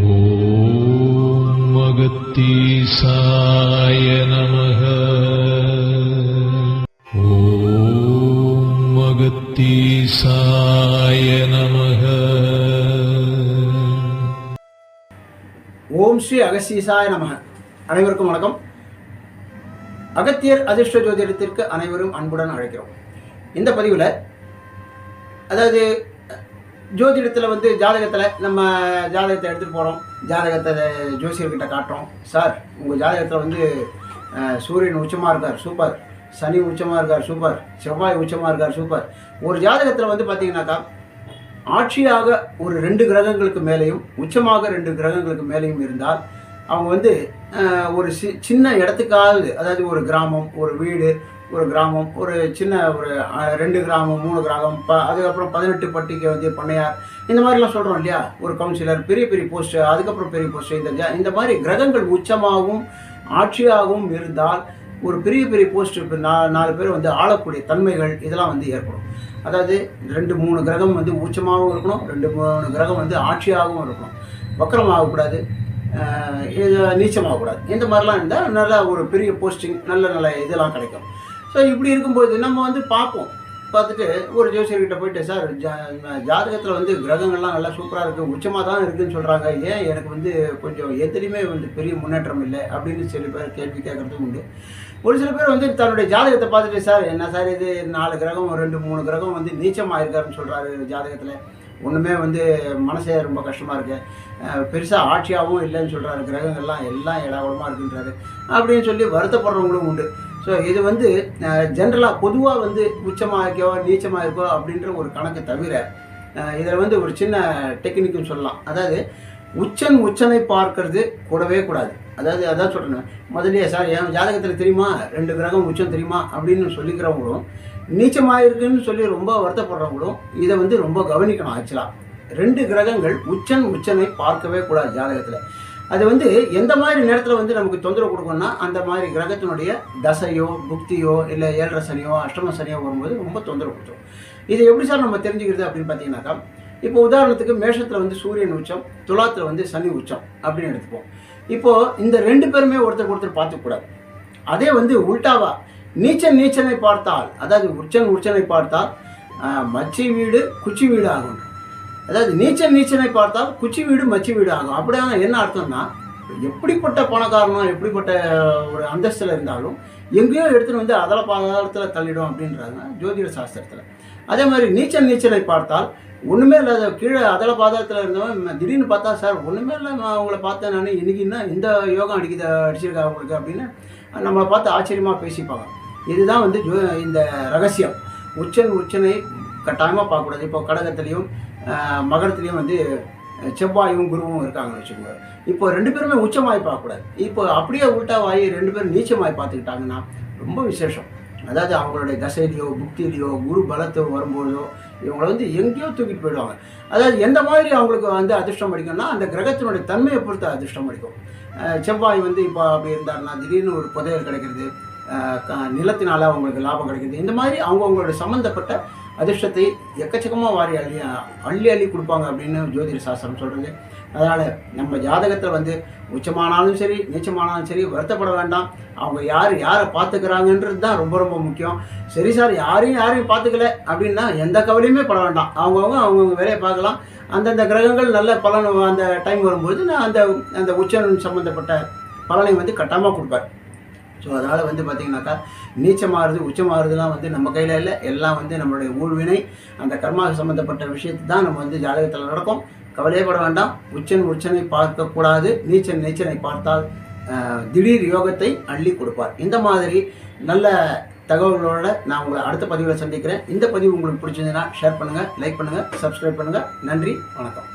ஓம் மகத்தீசாய நமக. ஓம் மகத்தீசாய நமக. ஓம் ஸ்ரீ அகசீசாய நமக. அனைவருக்கும் வணக்கம். அகத்தியர் அதிர்ஷ்ட ஜோதிடத்திற்கு அனைவரும் அன்புடன் அழைக்கிறோம். இந்த பதிவில் அதாவது ஜோதிடத்தில் வந்து ஜாதகத்தில் நம்ம ஜாதகத்தை எடுத்துகிட்டு போகிறோம் ஜாதகத்தை ஜோசியர்கிட்ட காட்டுறோம். சார் உங்கள் ஜாதகத்தில் வந்து சூரியன் உச்சமாக இருக்கார் சூப்பர். சனி உச்சமாக இருக்கார் சூப்பர். செவ்வாய் உச்சமாக இருக்கார் சூப்பர். ஒரு ஜாதகத்தில் வந்து பார்த்தீங்கன்னாக்கா ஆட்சியாக ஒரு ரெண்டு கிரகங்களுக்கு மேலேயும் உச்சமாக ரெண்டு கிரகங்களுக்கு மேலேயும் இருந்தால் அவங்க வந்து ஒரு சி சின்ன இடத்துக்காவது அதாவது ஒரு கிராமம் ஒரு வீடு ஒரு கிராமம் ஒரு சின்ன ஒரு ரெண்டு கிராமம் மூணு கிராமம் ப அதுக்கப்புறம் பதினெட்டு பட்டிக்கு வந்து பண்ணையார் இந்த மாதிரிலாம் சொல்கிறோம் இல்லையா? ஒரு கவுன்சிலர் பெரிய பெரிய போஸ்ட்டு அதுக்கப்புறம் பெரிய போஸ்ட்டு இந்த இந்த மாதிரி கிரகங்கள் உச்சமாகவும் ஆட்சியாகவும் இருந்தால் ஒரு பெரிய பெரிய போஸ்ட் இப்போ நா நாலு பேர் வந்து ஆளக்கூடிய தன்மைகள் இதெல்லாம் வந்து ஏற்படும். அதாவது ரெண்டு மூணு கிரகம் வந்து உச்சமாகவும் இருக்கணும் ரெண்டு மூணு கிரகம் வந்து ஆட்சியாகவும் இருக்கணும். வக்கரமாகக்கூடாது இது நீச்சமாகக்கூடாது. இந்த மாதிரிலாம் இருந்தால் நல்ல ஒரு பெரிய போஸ்டிங் நல்ல நல்ல இதெல்லாம் கிடைக்கும். ஸோ இப்படி இருக்கும்போது நம்ம வந்து பார்ப்போம். பார்த்துட்டு ஒரு ஜோசியர்கிட்ட போயிட்டு சார் ஜா ஜாதகத்தில் வந்து கிரகங்கள்லாம் நல்லா சூப்பராக இருக்குது உச்சமாக தான் இருக்குதுன்னு சொல்கிறாங்க ஏன் எனக்கு வந்து கொஞ்சம் எதுலேயுமே வந்து பெரிய முன்னேற்றம் இல்லை? அப்படின்னு சில பேர் கேள்வி கேட்குறதும் உண்டு. ஒரு சில பேர் வந்து தன்னுடைய ஜாதகத்தை பார்த்துட்டு சார் என்ன சார் இது? நாலு கிரகம் ரெண்டு மூணு கிரகம் வந்து நீச்சமாக இருக்காருன்னு சொல்கிறாரு ஜாதகத்தில். ஒன்றுமே வந்து மனசே ரொம்ப கஷ்டமாக இருக்குது பெருசாக ஆட்சியாகவும் இல்லைன்னு சொல்கிறாரு கிரகங்கள்லாம் எல்லாம் இடவளமாக இருக்குன்றாரு. அப்படின்னு சொல்லி வருத்தப்படுறவங்களும் உண்டு. ஸோ இது வந்து ஜென்ரலாக பொதுவாக வந்து உச்சமாக இருக்கோ நீச்சமாக இருக்கோ அப்படின்ற ஒரு கணக்கு தவிர இதில் வந்து ஒரு சின்ன டெக்னிக்கும் சொல்லலாம். அதாவது உச்சன் உச்சனை பார்க்கறது கூடவே கூடாது. அதாவது அதான் சொல்கிறேன் முதல்லையே சார் என் ஜாதகத்தில் தெரியுமா? ரெண்டு கிரகம் உச்சம் தெரியுமா? அப்படின்னு சொல்லிக்கிறவங்களும் நீச்சமாக இருக்குன்னு சொல்லி ரொம்ப வருத்தப்படுறவங்களும் இதை வந்து ரொம்ப கவனிக்கணும் ஆக்சுவலாக ரெண்டு கிரகங்கள் உச்சன் உச்சனை பார்க்கவே கூடாது ஜாதகத்தில். அது வந்து எந்த மாதிரி நேரத்தில் வந்து நமக்கு தொந்தரவு கொடுக்கணும்னா அந்த மாதிரி கிரகத்தினுடைய தசையோ புக்தியோ இல்லை ஏழரை சனியோ அஷ்டம சனியோ வரும்போது ரொம்ப தொந்தரவு கொடுத்துரும் இது எப்படி சார் நம்ம தெரிஞ்சுக்கிறது அப்படின்னு பார்த்தீங்கன்னாக்கா இப்போ உதாரணத்துக்கு மேஷத்தில் வந்து சூரியன் உச்சம் துலாத்தில் வந்து சனி உச்சம் அப்படின்னு எடுத்துப்போம். இப்போது இந்த ரெண்டு பேருமே ஒருத்தர் ஒருத்தர் பார்த்துக்கூடாது அதே வந்து உல்டாவா நீச்சன் நீச்சனை பார்த்தால் அதாவது உச்சன் உச்சனை பார்த்தால் மச்சி வீடு குச்சி வீடு ஆகும். அதாவது நீச்சல் நீச்சலை பார்த்தால் குச்சி வீடு மச்சி வீடு ஆகும். அப்படியான என்ன அர்த்தம்னா எப்படிப்பட்ட பணக்காரனோ எப்படிப்பட்ட ஒரு அந்தஸ்தில் இருந்தாலும் எங்கேயோ எடுத்துன்னு வந்து அதல பாதாளத்தில் தள்ளிடும் அப்படின்றாங்க ஜோதிட சாஸ்திரத்தில். அதே மாதிரி நீச்சல் நீச்சலை பார்த்தால் ஒன்றுமே இல்லாத கீழே அதல பாதாளத்தில் இருந்தவன் திடீர்னு பார்த்தா சார் ஒன்றுமே இல்லை நான் அவங்கள பார்த்தேன் நான் இன்னைக்கு என்ன இந்த யோகம் அடிக்கிற அடிச்சிருக்கா அவங்களுக்கு அப்படின்னு நம்மளை பார்த்து ஆச்சரியமாக பேசிப்பாங்க. இதுதான் வந்து ஜோ இந்த ரகசியம். உச்சன் உச்சனை கட்டாயமாக பார்க்கக்கூடாது. இப்போ கடகத்துலேயும் மகரத்துலேயும் வந்து செவ்வாயும் குருவும் இருக்காங்கன்னு வச்சுக்கோங்க. இப்போ ரெண்டு பேருமே உச்சமாய் பார்க்கக்கூடாது இப்போ அப்படியே உள்டாவாகி ரெண்டு பேரும் நீச்சமாய் பார்த்துக்கிட்டாங்கன்னா ரொம்ப விசேஷம். அதாவது அவங்களுடைய தசையிலையோ புக்தியிலையோ குரு பலத்தோ வரும்போதோ இவங்களை வந்து எங்கேயோ தூக்கிட்டு போயிடுவாங்க. அதாவது எந்த மாதிரி அவங்களுக்கு வந்து அதிர்ஷ்டம் அடிக்கும்னா அந்த கிரகத்தினுடைய தன்மையை பொறுத்து அதிர்ஷ்டம் அடிக்கும். செவ்வாய் வந்து இப்போ அப்படி இருந்தாருன்னா திடீர்னு ஒரு புதையல் கிடைக்கிறது க- நிலத்தினால அவங்களுக்கு லாபம் கிடைக்கிறது இந்த மாதிரி அவங்கவுங்களோட சம்மந்தப்பட்ட அதிர்ஷ்டத்தை எக்கச்சக்கமாக வாரி அள்ளி அள்ளி அள்ளி கொடுப்பாங்க அப்படின்னு ஜோதிட சாஸ்திரம் சொல்கிறது அதனால் நம்ம ஜாதகத்தில் வந்து உச்சமானாலும் சரி நீச்சமானாலும் சரி வருத்தப்பட வேண்டாம். அவங்க யார் யாரை பார்த்துக்கிறாங்கன்றது தான் ரொம்ப ரொம்ப முக்கியம். சரி சார் யாரையும் யாரையும் பார்த்துக்கல அப்படின்னா எந்த கவலையுமே பட வேண்டாம். அவங்கவுங்க அவங்கவுங்க வேலையை பார்க்கலாம். அந்தந்த கிரகங்கள் நல்ல பலன் அந்த டைம் வரும்போது நான் அந்த அந்த உச்சம் சம்மந்தப்பட்ட பலனை வந்து கட்டாமல் கொடுப்பார். ஸோ அதனால் வந்து பார்த்திங்கனாக்கா நீச்சமாறுது உச்சமாறுதுலாம் வந்து நம்ம கையில் இல்லை. எல்லாம் வந்து நம்மளுடைய ஊழ்வினை அந்த கர்மா சம்மந்தப்பட்ட விஷயத்தை தான் நம்ம வந்து ஜாதகத்தில் நடக்கும். கவலையப்பட வேண்டாம். உச்சன் உச்சனை பார்க்கக்கூடாது. நீச்சன் நீச்சனை பார்த்தால் திடீர் யோகத்தை அள்ளி கொடுப்பார். இந்த மாதிரி நல்ல தகவல்களோட நான் உங்களை அடுத்த பதிவில் சந்திக்கிறேன். இந்த பதிவு உங்களுக்கு பிடிச்சிருந்ததுன்னா ஷேர் பண்ணுங்கள் லைக் பண்ணுங்கள் சப்ஸ்கிரைப் பண்ணுங்கள் நன்றி வணக்கம்.